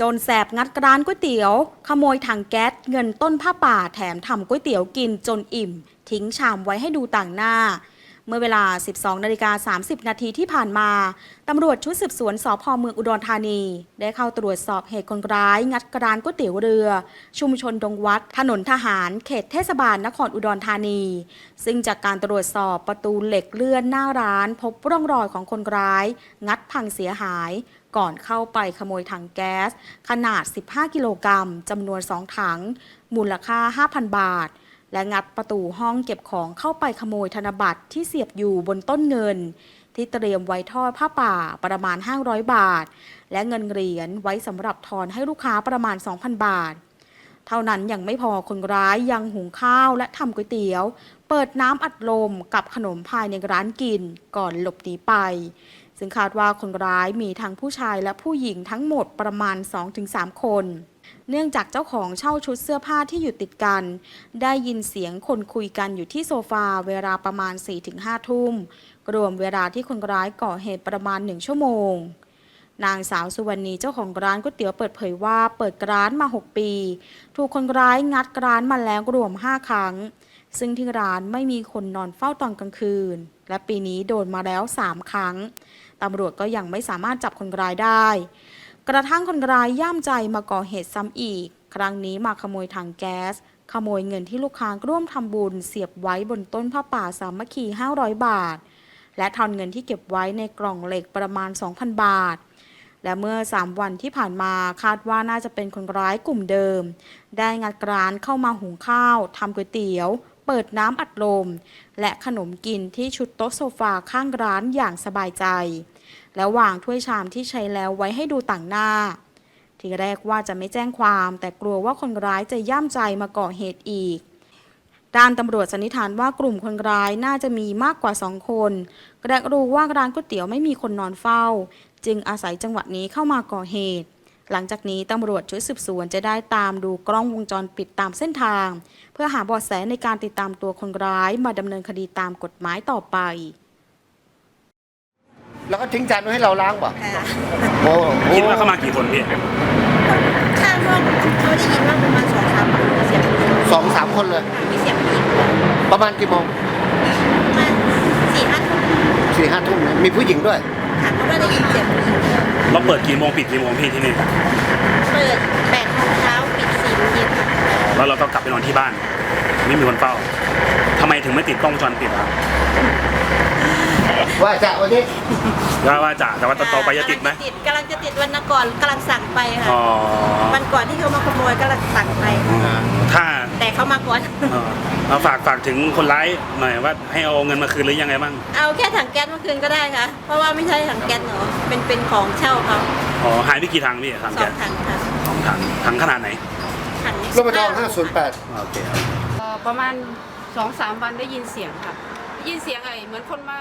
จนแสบงัดร้านก๋วยเตี๋ยว ขโมยถังแก๊สเงินต้นผ้าป่าแถมทำก๋วยเตี๋ยวกินจนอิ่ม ทิ้งชามไว้ให้ดูต่างหน้า เมื่อเวลา 12นาฬิกา30 นาทีที่ผ่านมา ตำรวจชุดสืบสวนสพเมืองอุดรธานี ได้เข้าตรวจสอบเหตุคนร้าย งัดกร้านก๋วยเตี๋ยวเรือ ชุมชนดงวัด ถนนทหาร เขตเทศบาลนครอุดรธานี ซึ่งจากการตรวจสอบประตูเหล็กเลื่อนหน้าร้าน พบร่องรอยของคนร้าย งัดพังเสียหายก่อนเข้าไปขโมยถังแก๊ส ขนาด 15 กิโลกรัมจำนวน 2 ถัง มูลค่า 5,000 บาท และงัดประตูห้องเก็บของเข้าไปขโมยธนบัตรที่เสียบอยู่บนต้นเงิน ที่เตรียมไว้ทอดผ้าป่าประมาณ 500 บาท และเงินเหรียญไว้สำหรับทอนให้ลูกค้าประมาณ 2,000 บาท เท่านั้นยังไม่พอคนร้ายยังหุงข้าวและทำก๋วยเตี๋ยว เปิดน้ำอัดลมกับขนมภายในร้านกินก่อนหลบหนีไป ซึ่งคาดว่าคนร้ายมีทั้งผู้ชายและผู้หญิงทั้งหมดประมาณ 2-3 คน เนื่องจากเจ้าของเช่าชุดเสื้อผ้าที่อยู่ติดกัน ได้ยินเสียงคนคุยกันอยู่ที่โซฟาเวลาประมาณ 4-5 ทุ่ม รวมเวลาที่คนร้ายก่อเหตุประมาณ 1 ชั่วโมงนางสาวสุวรรณีเจ้าของร้านก๋วยเตี๋ยวเปิดเผยว่าเปิดร้านมา 6 ปี ถูกคนร้ายงัดร้านมาแล้วรวม 5 ครั้ง ซึ่งที่ร้านไม่มีคนนอนเฝ้าตอนกลางคืน และปีนี้โดนมาแล้ว 3 ครั้งตำรวจก็ยังไม่สามารถจับคนร้ายได้ กระทั่งคนร้ายย่ามใจมาก่อเหตุซ้ำอีก ครั้งนี้มาขโมยถังแก๊ส ขโมยเงินที่ลูกค้าร่วมทำบุญเสียบไว้บนต้นผ้าป่าสามัคคี 500 บาท และทอนเงินที่เก็บไว้ในกล่องเหล็กประมาณ 2,000 บาทและเมื่อ 3 วันที่ผ่านมาคาดว่าน่าจะเป็นคนร้ายกลุ่มเดิม ได้งัดร้านเข้ามาหุงข้าวทำก๋วยเตี๋ยว เปิดน้ำอัดลม และขนมกินที่ชุดโต๊ะโซฟาข้างร้านอย่างสบายใจ แล้ววางถ้วยชามที่ใช้แล้วไว้ให้ดูต่างหน้า ทีแรกว่าจะไม่แจ้งความ แต่กลัวว่าคนร้ายจะย่ามใจมาก่อเหตุอีก ด้านตำรวจสันนิษฐานว่ากลุ่มคนร้ายน่าจะมีมากกว่าสองคนและรู้ว่าร้านก๋วยเตี๋ยวไม่มีคนนอนเฝ้า จึงอาศัยจังหวะนี้เข้ามาก่อเหตุ หลังจากนี้ตำรวจชุดสืบสวนจะได้ตามดูกล้องวงจรปิดตามเส้นทาง เพื่อหาเบาะแสในการติดตามตัวคนร้ายมาดำเนินคดีตามกฎหมายต่อไป แล้วก็ทิ้งจานไว้ให้เราล้างป่ะค่ะโอ้โหคิดว่าเข้ามากี่คนพี่ข้างห้องเขาได้ยินว่าประมาณสองสามคนมีเสียงผู้หญิงสองสามคนเลย มีเสียงผู้หญิงประมาณกี่โมงประมาณสี่ห้าทุ่มสี่ห้าทุ่มนะมีผู้หญิงด้วยค่ะเพราะว่าได้ยินเสียงผู้หญิง เราเปิดกี่โมงปิดกี่โมงพี่ที่นี่ เปิดแปดโมงเช้าปิดสี่โมงเย็นค่ะแล้วเราก็กลับไปนอนที่บ้าน ไม่มีคนเฝ้าทำไมถึงไม่ติดกล้องวงจรปิดอะว่าจะวันนี้ว่าว่าจะแต่ว่าต่อไปจะติดไหมกำลังจะติดกำลังจะติดวันนก่อนกำลังสั่งไปค่ะอ๋อวันก่อนที่เขามาขโมยกำลังสั่งไป ถ้า แต่เขามาก่อน เออเอาฝากฝากถึงคนร้ายหน่อยว่าให้เอาเงินมาคืนหรือยังไงบ้างเอาแค่ถังแก๊สเมื่อคืนก็ได้ค่ะ เพราะว่าไม่ใช่ถังแก๊สหนูเป็นเป็นของเช่าเขาอ๋อหายไปกี่ทางพี่ทางสอแก๊งสถังค่ะสองทางทางขนาดไหนถังนี้รถประทอง508 โอเคครับ เอ่อประมาณสองสามวันได้ยินเสียงค่ะได้ยินเสียงไอ้เหมือนคนมา